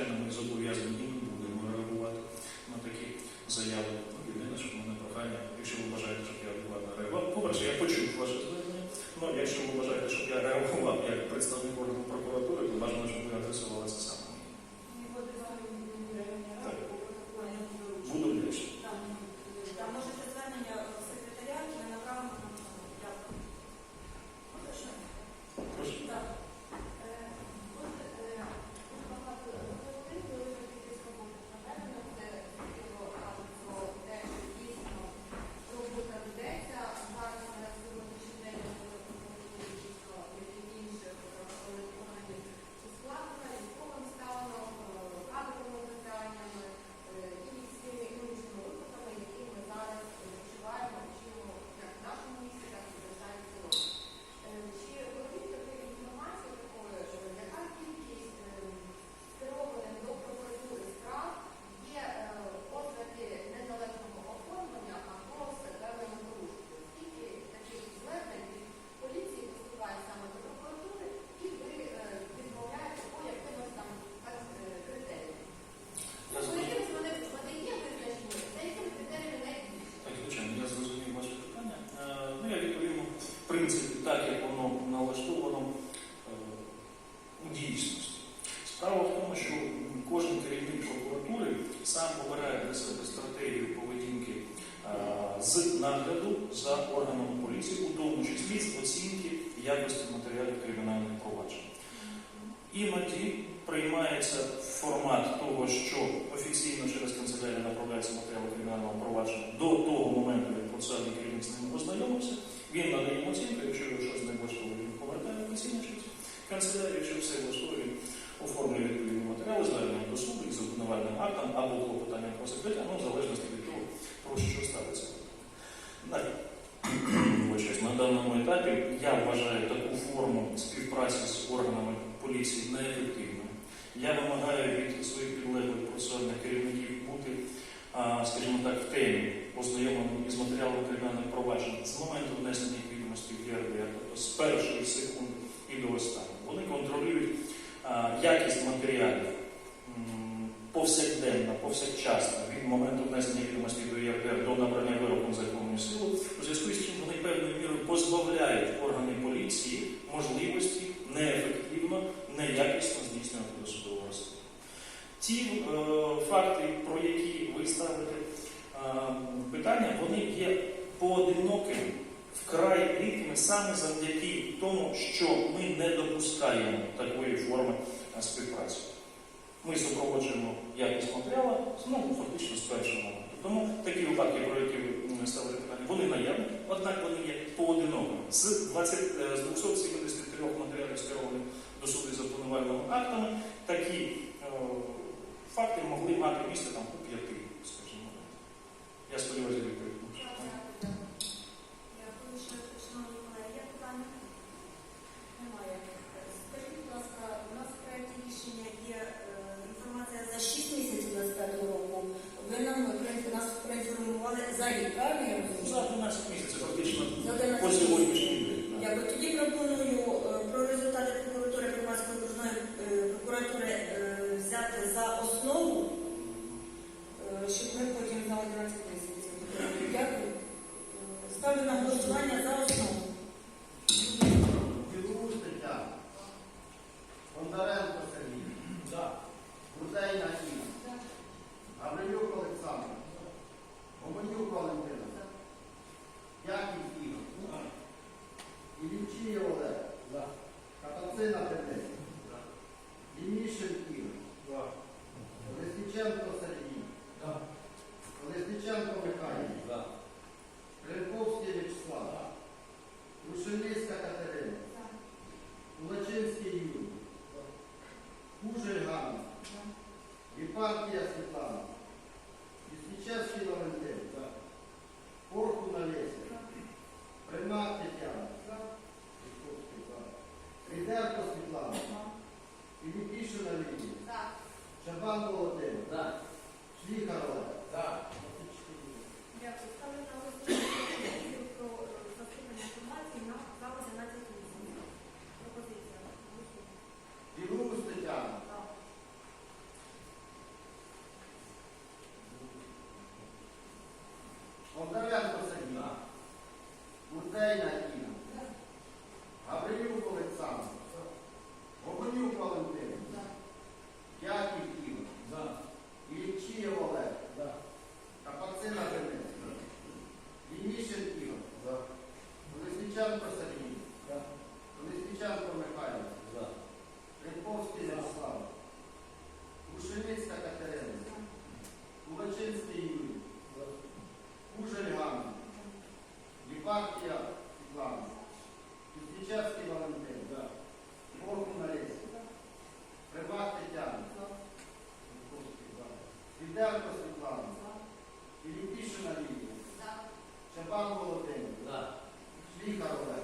Звичайно, ми зобов'язані будемо реагувати на такі заяви. Єдине, що в мене прохання, якщо ви бажаєте, щоб я адекватно реагував. По-перше, я почув ваше звернення. Ну, якщо ви бажаєте, щоб я реагував як представник органу прокуратури, то бажано, щоб ви адресували це саме. Так. Буду вдячний. Там можете звернення в секретаріат, ми направимо. Дякую. Можна? Прошу. Так. Чи володієте ви інформацією такою, яка кількість скерованих до прокуратури справ є е, ознаки неналежного оформлення або з певними порушеннями? Скільки таких звернень від поліції поступає саме до прокуратури, і ви е, відмовляєте по якимось там так, е, критеріям? Я За зрозумів. якими вони вони є визначені, за якими критеріями найбільше? Так, звичайно, я зрозумів ваше питання. Е, Ну, я відповім, в принципі, так, як воно налаштовано е, у дійсності. Справа в тому, що кожен керівник прокуратури сам обирає для себе стратегію поведінки е, з нагляду за органами поліції, у тому числі з оцінки якості матеріалів кримінальних проваджень. Іноді приймається формат того, що офіційно через канцелярію направляється матеріал кримінального провадження до того моменту, як процесуальний керівник з ним ознайомився. Він надає оцінку, якщо його щось не влаштовує, він повертає офіційно через канцелярію, якщо все влаштовує, він оформлює відповідні матеріали, звернення до суду із обвинувальним актом або клопотанням про секретаря, ну, в залежності від того, про що ставиться. На даному етапі я вважаю таку форму співпраці з органами поліції неефективною. Я вимагаю від своїх підлеглих процесуальних керівників бути, скажімо так, в темі, ознайомленим із матеріалами кримінальних проваджень з моменту внесення відомості в ЄРДР, тобто з першої секунди і до останньої. Вони контролюють якість матеріалів м, повсякденно, повсякчасно від моменту внесення відомості до ЄРДР до набрання вироку на законну силу, у зв'язку з чим вони певною мірою позбавляють органи поліції можливості неефективно, неякісно здійснювати досудове розслідування. Ті е, факти, про які ви ставите е, питання, вони є поодинокими, вкрай рідкими саме завдяки тому, що ми не допускаємо такої форми е, співпраці. Ми супроводжуємо якість матеріалу ну, фактично моменту. Тому такі випадки, про які ви ставили питання, вони наявні, однак вони є поодинокими. З, 20, е, з 273 матеріалів скерованих до суду з обвинувальними актами, такі е, факти могли мати місце там у п'яти, скажімо. Я сподіваюся, відповідь. 本田美和子さんには歌えない。Відерко Світлана, Філіпішина Лілія, Чапан Володимир, Шліхар Олег,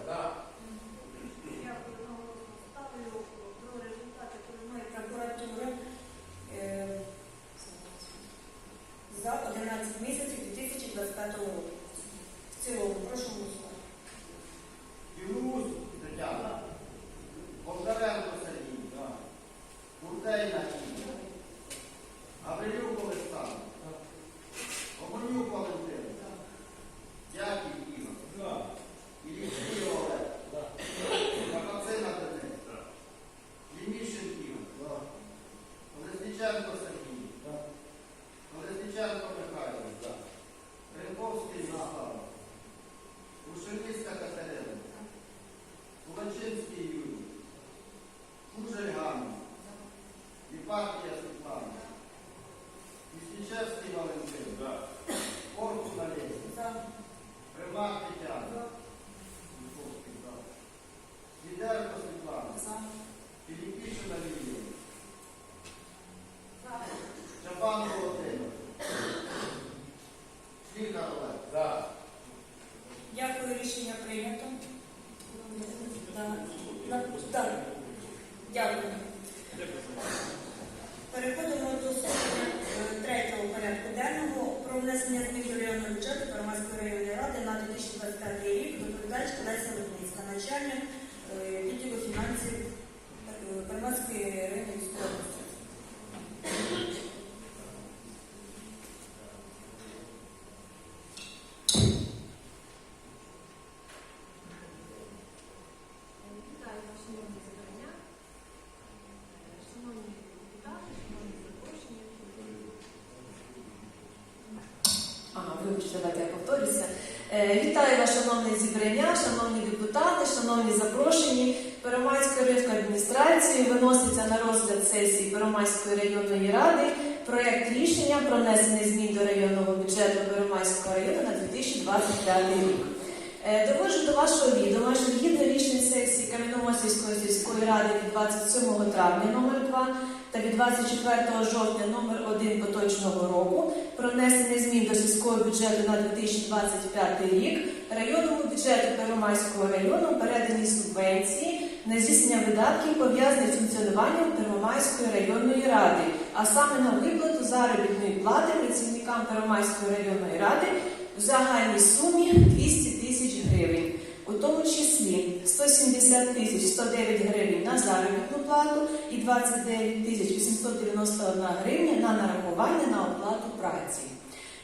de Вітаю вас, шановне зібрання, шановні депутати, шановні запрошені. Первомайською районної адміністрації виноситься на розгляд сесії Первомайської районної ради проєкт рішення про внесення змін до районного бюджету Первомайського району на 2025 рік. Е, Доводжу до вашого відома, що згідно рішень сесії Кам'яномосівської сільської ради від 27 травня номер 2 та від 24 жовтня номер 1 поточного року про внесення змін до сільського бюджету на 2025 рік районному бюджету Первомайського району передані субвенції на здійснення видатків, пов'язаних з функціонуванням Первомайської районної ради, а саме на виплату заробітної плати працівникам Первомайської районної ради в загальній сумі 200 тисяч гривень. У тому числі 170 тисяч 109 гривень на заробітну плату і 29 тисяч 891 гривня на нарахування на оплату праці.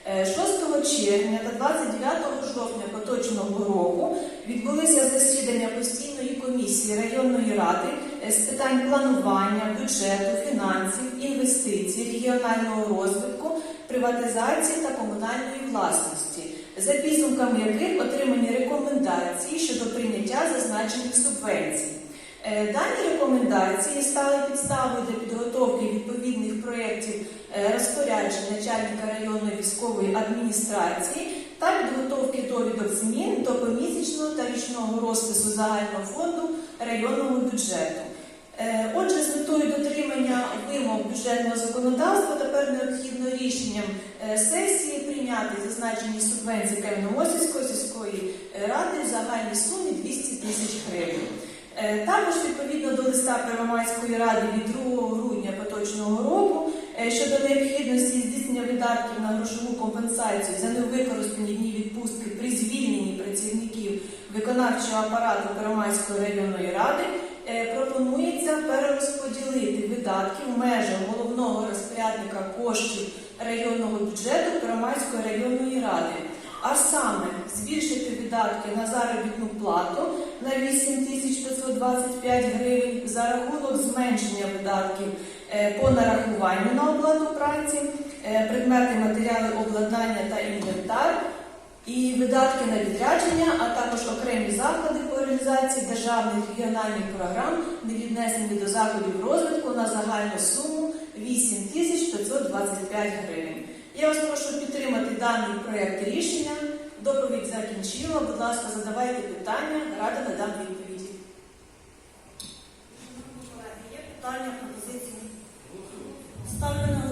Е, 6 червня та 29 жовтня поточного року відбулися засідання постійної комісії районної ради е, з питань планування, бюджету, фінансів, інвестицій, регіонального розвитку, приватизації та комунальної власності, за підсумками яких отримані рекомендації щодо прийняття зазначених субвенцій. Е, Дані рекомендації стали підставою для підготовки відповідних проєктів е, розпоряджень начальника районної військової адміністрації та підготовки довідок змін до помісячного та річного розпису загального фонду районного бюджету. Е, Отже, з метою дотримання вимог бюджетного законодавства тепер необхідно рішенням сесії прийняти зазначені субвенції Кам'яномосівської сільської ради в загальній сумі 200 тисяч гривень. Е, Також відповідно до листа Первомайської ради від 2 грудня поточного року е, щодо необхідності здійснення видатків на грошову компенсацію за невикористані дні відпустки при звільненні працівників виконавчого апарату Первомайської районної ради е, пропонується перерозподілити видатки в межах головного розпорядника коштів районного бюджету Первомайської районної ради. А саме збільшити видатки на заробітну плату на 8 525 гривень за рахунок зменшення видатків е, по нарахуванню на оплату праці, е, предмети, матеріали обладнання та інвентар, і видатки на відрядження, а також окремі заходи по реалізації державних регіональних програм, не віднесені до заходів розвитку на загальну суму 8525 гривень. Я вас прошу підтримати даний проєкт рішення. Доповідь закінчила. Будь ласка, задавайте питання, рада надам відповіді. Є питання пропозиції? Ставлю на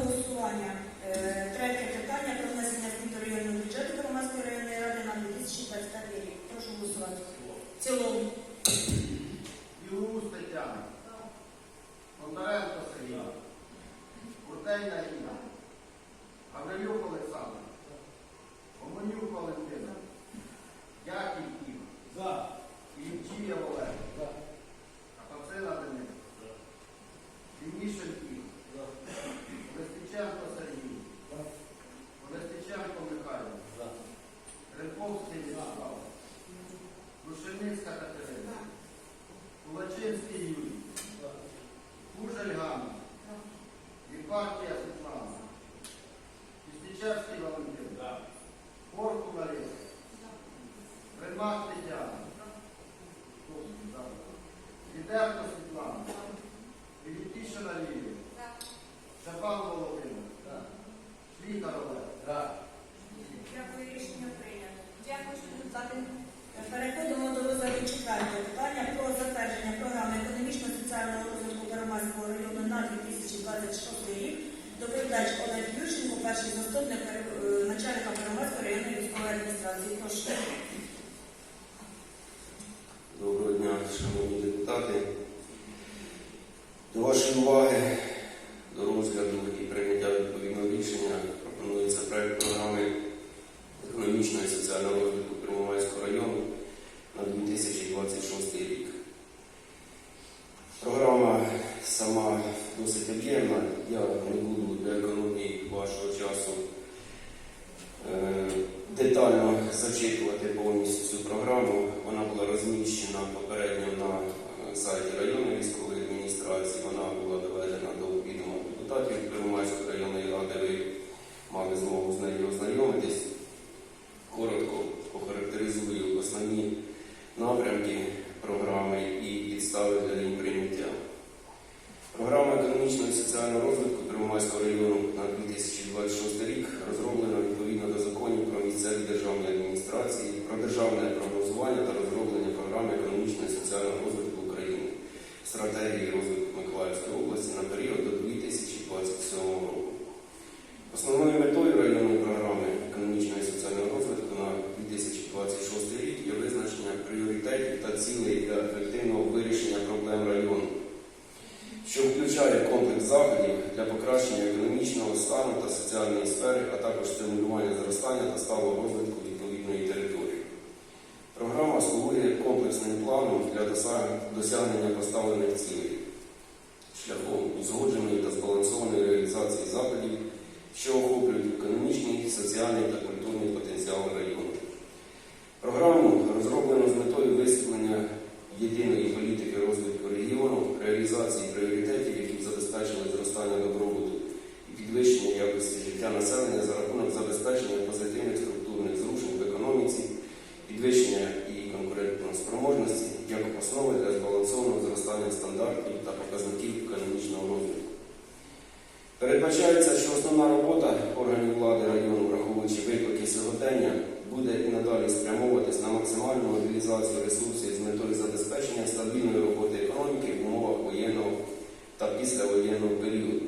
післявоєнного періоду,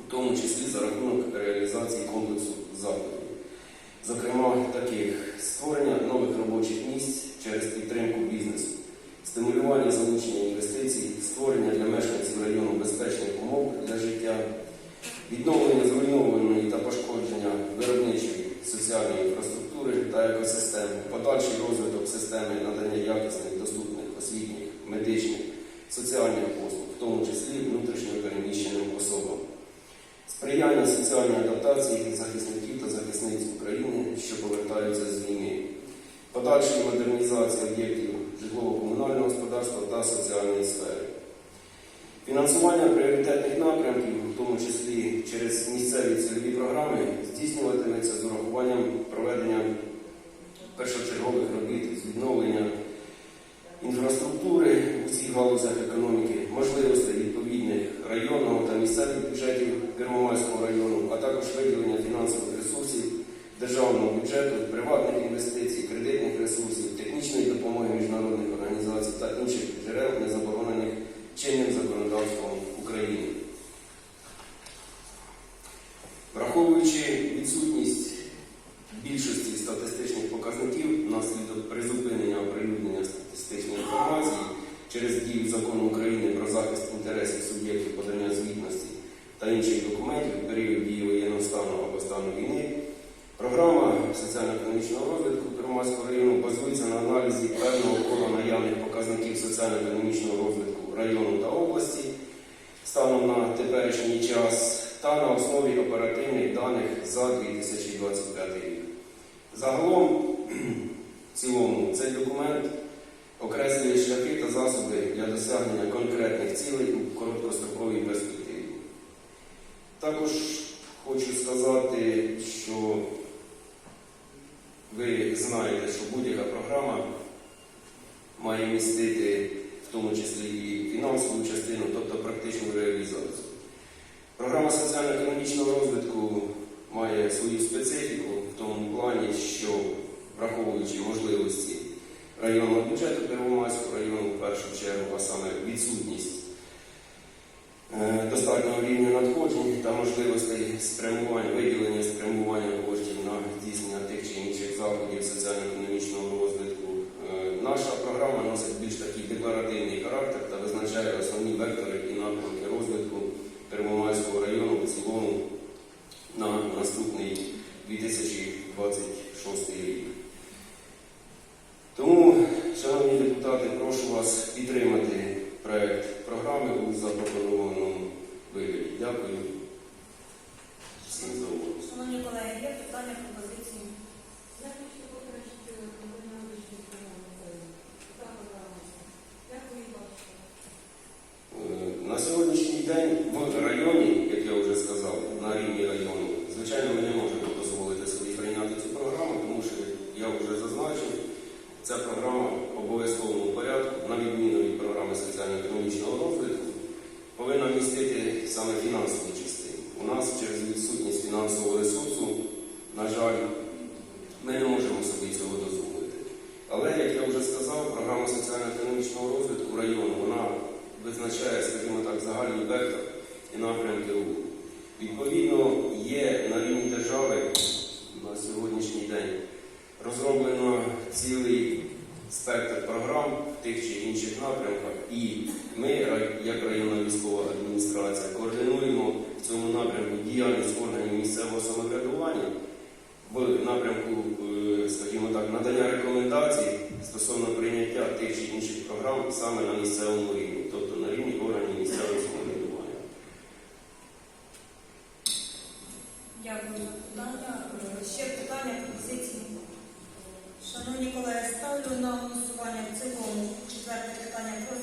у тому числі за рахунок реалізації комплексу заходів, зокрема таких створення нових робочих місць через підтримку бізнесу, стимулювання залучення інвестицій, створення для мешканців району безпечних умов для життя, відновлення зруйнованої та пошкодження виробничої соціальної інфраструктури та екосистеми, подальший розвиток системи надання якісних, доступних освітніх, медичних соціальних послуг, в тому числі внутрішньопереміщеним особам, сприяння соціальної адаптації захисників та захисниць України, що повертаються з війни, подальшої модернізації об'єктів житлово-комунального господарства та соціальної сфери, фінансування пріоритетних напрямків, в тому числі через місцеві цільові програми, здійснюватиметься з урахуванням проведення першочергових робіт з відновлення інфраструктури. В всіх галузях економіки, можливостей відповідних районного та місцевих бюджетів Первомайського району, а також виділення фінансових ресурсів державного бюджету, приватних інвестицій, кредитних ресурсів, технічної допомоги міжнародних організацій та інших джерел, не заборонених чинним законодавством України. Враховуючи відсутність більшості статистичних показників внаслідок призупинення оприлюднення статистичної інформації через дію закону України про захист інтересів суб'єктів подання звітності та інших документів у період дії воєнного стану або стану війни. Програма соціально-економічного розвитку Первомайського району базується на аналізі певного кола наявних показників соціально-економічного розвитку району та області станом на теперішній час та на основі оперативних даних за 2025 рік. Загалом, в цілому, цей документ окреслює шляхи та засоби для досягнення конкретних цілей у короткостроковій перспективі. Також хочу сказати, що ви знаєте, що будь-яка програма має містити в тому числі і фінансову частину, тобто практичну реалізацію. Програма соціально-економічного розвитку має свою специфіку в тому плані, що враховуючи можливості районного бюджету Первомайського району в першу чергу, а саме відсутність е, достатнього рівня надходжень та можливостей спрямування, виділення спрямування коштів на здійснення тих чи інших заходів соціально-економічного розвитку. Е, Наша програма носить більш такий декларативний характер та визначає основні вектори і напрямки розвитку Первомайського району в цілому на наступний 2026 рік. Тому, шановні депутати, прошу вас підтримати проект програми у запропонованому вигляді. Дякую всім за увагу. Шановні колеги, є питання, пропозиції? Я хочу покращити надання медичної допомоги. Так, Як ви її бачите? Е, На сьогоднішній день в районі, як я вже сказав, на рівні району, звичайно, ми не можемо дозволити собі прийняти цю програму, тому що я вже зазначив, ця програма в обов'язковому порядку, на відміну від програми соціально-економічного розвитку, повинна містити саме фінансову частину. У нас через відсутність фінансового ресурсу, на жаль, ми не можемо собі цього дозволити. Але, як я вже сказав, програма соціально-економічного розвитку району, вона визначає, скажімо так, загальний вектор і напрямки руху. Відповідно, є на рівні держави на сьогоднішній день розроблено цілий спектр програм в тих чи інших напрямках, і ми, як районна військова адміністрація, координуємо в цьому напрямку діяльність органів місцевого самоврядування в напрямку, е, скажімо так, надання рекомендацій стосовно прийняття тих чи інших програм саме на місцевому рівні, тобто на рівні органів місцевого самоврядування. Дякую за питання. Ще питання, пропозиції? Шановні колеги, ставлю на голосування в цілому четверте питання про